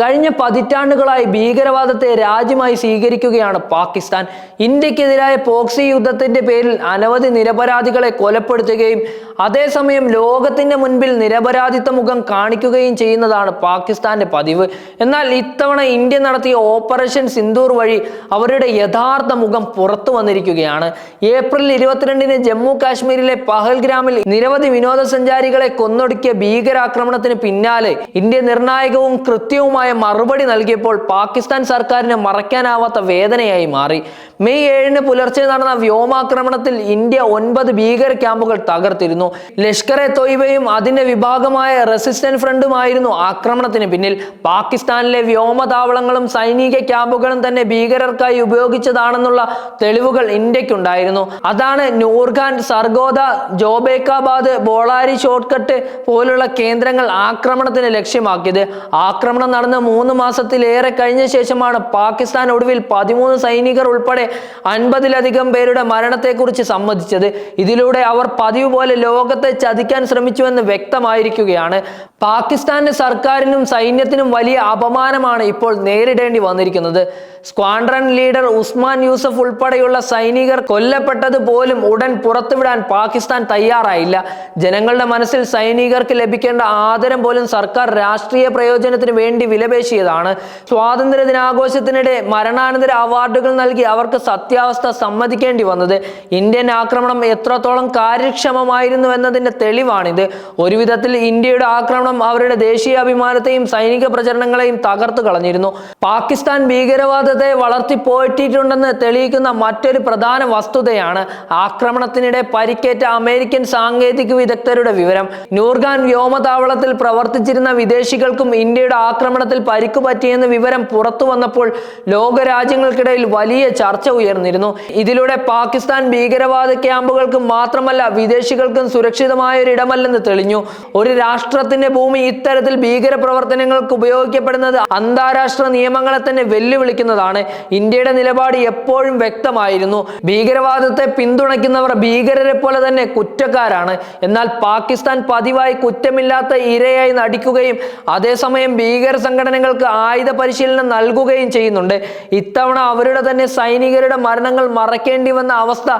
കഴിഞ്ഞ പതിറ്റാണ്ടുകളായി ഭീകരവാദത്തെ രാജ്യമായി സ്വീകരിക്കുകയാണ് പാകിസ്ഥാൻ. ഇന്ത്യക്കെതിരായ പോക്സി യുദ്ധത്തിന്റെ പേരിൽ അനവധി നിരപരാധികളെ കൊലപ്പെടുത്തുകയും അതേസമയം ലോകത്തിന്റെ മുൻപിൽ നിരപരാധിത്വ മുഖം കാണിക്കുകയും ചെയ്യുന്നതാണ് പാകിസ്ഥാന്റെ പതിവ്. എന്നാൽ ഇത്തവണ ഇന്ത്യ നടത്തിയ ഓപ്പറേഷൻ സിന്ദൂർ വഴി അവരുടെ യഥാർത്ഥ മുഖം പുറത്തു വന്നിരിക്കുകയാണ്. ഏപ്രിൽ ഇരുപത്തിരണ്ടിന് ജമ്മു കാശ്മീരിലെ പഹൽഗ്രാമിൽ നിരവധി വിനോദസഞ്ചാരികളെ കൊന്നൊടുക്കിയ ഭീകരാക്രമണത്തിന് പിന്നാലെ ഇന്ത്യ നിർണായകവും കൃത്യവുമായ മറുപടി നൽകിയപ്പോൾ പാകിസ്ഥാൻ സർക്കാരിന് മറയ്ക്കാനാവാത്ത വേദനയായി മാറി. മെയ് ഏഴിന് പുലർച്ചെ നടന്ന വ്യോമാക്രമണത്തിൽ ഇന്ത്യ ഒൻപത് ഭീകര ക്യാമ്പുകൾ തകർത്തിരുന്നു. ലഷ്കർ എ തൊയ്ബയും അതിന്റെ വിഭാഗമായ റെസിസ്റ്റന്റ് ഫ്രണ്ടുമായിരുന്നു ആക്രമണത്തിന് പിന്നിൽ. പാകിസ്ഥാനിലെ വ്യോമതാവളങ്ങളും സൈനിക ക്യാമ്പുകളും തന്നെ ഭീകരർക്കായി ഉപയോഗിച്ചതാണെന്നുള്ള തെളിവുകൾ ഇന്ത്യക്കുണ്ടായിരുന്നു. അതാണ് നൂർഖാൻ സർഗോദ ജോബേക്കാബാദ് ബോളാരി ഷോർട്ട്കട്ട് പോലുള്ള കേന്ദ്രങ്ങൾ ആക്രമണത്തിന് ലക്ഷ്യമാക്കിയത്. ആക്രമണം നടന്ന് മൂന്ന് മാസത്തിലേറെ കഴിഞ്ഞ ശേഷമാണ് പാകിസ്ഥാൻ ഒടുവിൽ പതിമൂന്ന് സൈനികർ ഉൾപ്പെടെ അൻപതിലധികം പേരുടെ മരണത്തെക്കുറിച്ച് സമ്മതിച്ചത്. ഇതിലൂടെ അവർ പതിവ് പോലെ ലോകത്തെ ചതിക്കാൻ ശ്രമിച്ചുവെന്ന് വ്യക്തമായിരിക്കുകയാണ്. പാകിസ്ഥാന്റെ സർക്കാരിനും സൈന്യത്തിനും വലിയ അപമാനമാണ് ഇപ്പോൾ നേരിടേണ്ടി വന്നിരിക്കുന്നത്. സ്ക്വാഡ്രൺ ലീഡർ ഉസ്മാൻ യൂസഫ് ഉൾപ്പെടെയുള്ള സൈനികർ കൊല്ലപ്പെട്ടത് പോലും ഉടൻ പുറത്തുവിടാൻ പാകിസ്ഥാൻ തയ്യാറായില്ല. ജനങ്ങളുടെ മനസ്സിൽ സൈനികർക്ക് ലഭിക്കേണ്ട ആദരം പോലും സർക്കാർ രാഷ്ട്രീയ പ്രയോജനത്തിന് വേണ്ടി വിലപേശിയതാണ്. സ്വാതന്ത്ര്യ ദിനാഘോഷത്തിനിടെ മരണാനന്തര അവാർഡുകൾ നൽകി അവർക്ക് സത്യാവസ്ഥ സമ്മതിക്കേണ്ടി വന്നത്. ഇന്ത്യൻ ആക്രമണം എത്രത്തോളം കാര്യക്ഷമമായിരുന്നു എന്നതിന്റെ തെളിവാണിത്. ഒരു വിധത്തിൽ ഇന്ത്യയുടെ ആക്രമണം അവരുടെ ദേശീയ അഭിമാനത്തെയും സൈനിക പ്രചരണങ്ങളെയും തകർത്തു കളഞ്ഞിരുന്നു. പാകിസ്ഥാൻ ഭീകരവാദത്തെ വളർത്തി വളർത്തിപ്പോറ്റിയിട്ടുണ്ടെന്ന് തെളിയിക്കുന്ന മറ്റൊരു പ്രധാന വസ്തുതയാണ് ആക്രമണത്തിനിടെ പരിക്കേറ്റ അമേരിക്കൻ സാങ്കേതിക വിദഗ്ധരുടെ വിവരം. നൂർഖാൻ വ്യോമതാവളത്തിൽ പ്രവർത്തിച്ചിരുന്ന വിദേശികൾക്കും ഇന്ത്യയുടെ ആക്രമണത്തിൽ പരിക്കു പറ്റിയെന്ന വിവരം പുറത്തു വന്നപ്പോൾ ലോകരാജ്യങ്ങൾക്കിടയിൽ വലിയ ചർച്ച ഉയർന്നിരുന്നു. ഇതിലൂടെ പാകിസ്ഥാൻ ഭീകരവാദ ക്യാമ്പുകൾക്ക് മാത്രമല്ല വിദേശികൾക്കും സുരക്ഷിതമായ ഒരു ഇടമല്ലെന്ന് തെളിഞ്ഞു. ഒരു രാഷ്ട്രത്തിന്റെ ഭൂമി ഇത്തരത്തിൽ ഭീകര പ്രവർത്തനങ്ങൾക്ക് ഉപയോഗിക്കപ്പെടുന്നത് അന്താരാഷ്ട്ര നിയമങ്ങളെ തന്നെ വെല്ലുവിളിക്കുന്നതാണ്. ഇന്ത്യയുടെ നിലപാട് എപ്പോഴും വ്യക്തമായിരുന്നു. ഭീകരവാദത്തെ പിന്തുണയ്ക്കുന്നവർ ഭീകരരെ പോലെ തന്നെ കുറ്റക്കാരാണ്. എന്നാൽ പാകിസ്ഥാൻ പതിവായി കുറ്റമില്ലാത്ത ഇരയായി നടിക്കുകയും അതേസമയം ഭീകര സംഘടനകൾക്ക് ആയുധ പരിശീലനം നൽകുകയും ചെയ്യുന്നുണ്ട്. ഇത്തവണ അവരുടെ തന്നെ സൈനികരുടെ മരണങ്ങൾ മറക്കേണ്ടി വന്ന അവസ്ഥ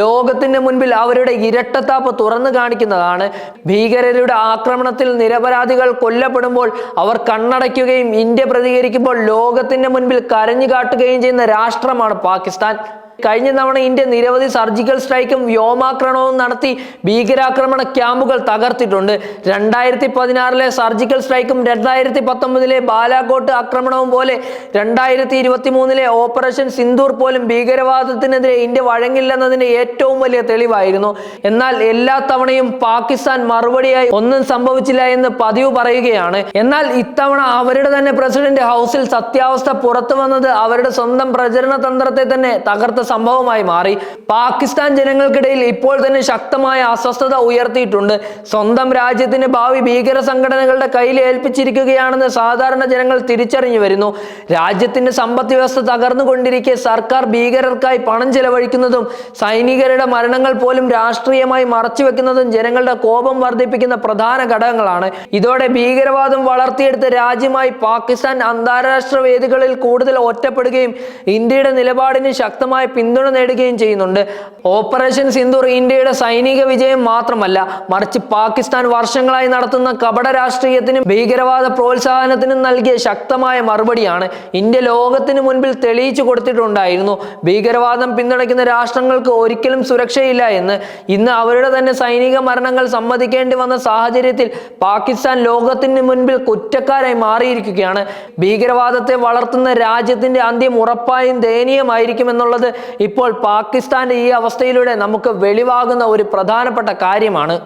ലോകത്തിന് മുൻപിൽ അവരുടെ ഇരട്ടത്താപ്പ് തുറന്നു കാണിക്കുന്നതാണ്. ഭീകരരുടെ ആക്രമണത്തിൽ നിരപരാധികൾ കൊല്ലപ്പെടുമ്പോൾ അവർ കണ്ണടയ്ക്കുകയും ഇന്ത്യ പ്രതികരിക്കുമ്പോൾ ലോകത്തിന്റെ മുൻപിൽ കരഞ്ഞു കാട്ടുകയും ചെയ്യുന്ന രാഷ്ട്രമാണ് പാകിസ്ഥാൻ. കഴിഞ്ഞ തവണ ഇന്ത്യ നിരവധി സർജിക്കൽ സ്ട്രൈക്കും വ്യോമാക്രമണവും നടത്തി ഭീകരാക്രമണ ക്യാമ്പുകൾ തകർത്തിട്ടുണ്ട്. രണ്ടായിരത്തി പതിനാറിലെ സർജിക്കൽ സ്ട്രൈക്കും രണ്ടായിരത്തി പത്തൊമ്പതിലെ ബാലാകോട്ട് ആക്രമണവും പോലെ രണ്ടായിരത്തി ഇരുപത്തി മൂന്നിലെ ഓപ്പറേഷൻ സിന്ദൂർ പോലും ഭീകരവാദത്തിനെതിരെ ഇന്ത്യ വഴങ്ങില്ലെന്നതിന്റെ ഏറ്റവും വലിയ തെളിവായിരുന്നു. എന്നാൽ എല്ലാ തവണയും പാകിസ്ഥാൻ മറുപടിയായി ഒന്നും സംഭവിച്ചില്ല എന്ന് പതിവ് പറയുകയാണ്. എന്നാൽ ഇത്തവണ അവരുടെ തന്നെ പ്രസിഡന്റ് ഹൗസിൽ സത്യാവസ്ഥ പുറത്തു വന്നത് അവരുടെ സ്വന്തം പ്രചരണ തന്ത്രത്തെ തന്നെ തകർത്ത സംഭവമായി മാറി. പാകിസ്ഥാൻ ജനങ്ങൾക്കിടയിൽ ഇപ്പോൾ തന്നെ ശക്തമായ അസ്വസ്ഥത ഉയർത്തിയിട്ടുണ്ട്. സ്വന്തം രാജ്യത്തിന്റെ ഭാവി ഭീകര സംഘടനകളുടെ കയ്യിൽ ഏൽപ്പിച്ചിരിക്കുകയാണെന്ന് സാധാരണ ജനങ്ങൾ തിരിച്ചറിഞ്ഞു വരുന്നു. രാജ്യത്തിന്റെ സമ്പദ് വ്യവസ്ഥ തകർന്നുകൊണ്ടിരിക്കെ സർക്കാർ ഭീകരർക്കായി പണം ചെലവഴിക്കുന്നതും സൈനികരുടെ മരണങ്ങൾ പോലും രാഷ്ട്രീയമായി മറച്ചുവെക്കുന്നതും ജനങ്ങളുടെ കോപം വർദ്ധിപ്പിക്കുന്ന പ്രധാന ഘടകങ്ങളാണ്. ഇതോടെ ഭീകരവാദം വളർത്തിയെടുത്ത രാജ്യമായി പാകിസ്ഥാൻ അന്താരാഷ്ട്ര വേദികളിൽ കൂടുതൽ ഒറ്റപ്പെടുകയും ഇന്ത്യയുടെ നിലപാടിന് ശക്തമായ പിന്തുണ നേടുകയും ചെയ്യുന്നുണ്ട്. ഓപ്പറേഷൻ സിന്ദൂർ ഇന്ത്യയുടെ സൈനിക വിജയം മാത്രമല്ല മറിച്ച് പാകിസ്ഥാൻ വർഷങ്ങളായി നടത്തുന്ന കപട രാഷ്ട്രീയത്തിനും ഭീകരവാദ പ്രോത്സാഹനത്തിനും നൽകിയ ശക്തമായ മറുപടിയാണ് ഇന്ത്യ ലോകത്തിന് മുൻപിൽ തെളിയിച്ചു കൊടുത്തിട്ടുണ്ടായിരുന്നു. ഭീകരവാദം പിന്തുണയ്ക്കുന്ന രാഷ്ട്രങ്ങൾക്ക് ഒരിക്കലും സുരക്ഷയില്ല എന്ന്. ഇന്ന് അവരുടെ തന്നെ സൈനിക മരണങ്ങൾ സമ്മതിക്കേണ്ടി വന്ന സാഹചര്യത്തിൽ പാകിസ്ഥാൻ ലോകത്തിന് മുൻപിൽ കുറ്റക്കാരായി മാറിയിരിക്കുകയാണ്. ഭീകരവാദത്തെ വളർത്തുന്ന രാജ്യത്തിന്റെ അന്ത്യം ഉറപ്പായും ദയനീയമായിരിക്കും എന്നുള്ളത് ഇപ്പോൾ പാകിസ്ഥാന്റെ ഈ അവസ്ഥയിലൂടെ നമുക്ക് വെളിവാകുന്ന ഒരു പ്രധാനപ്പെട്ട കാര്യമാണ്.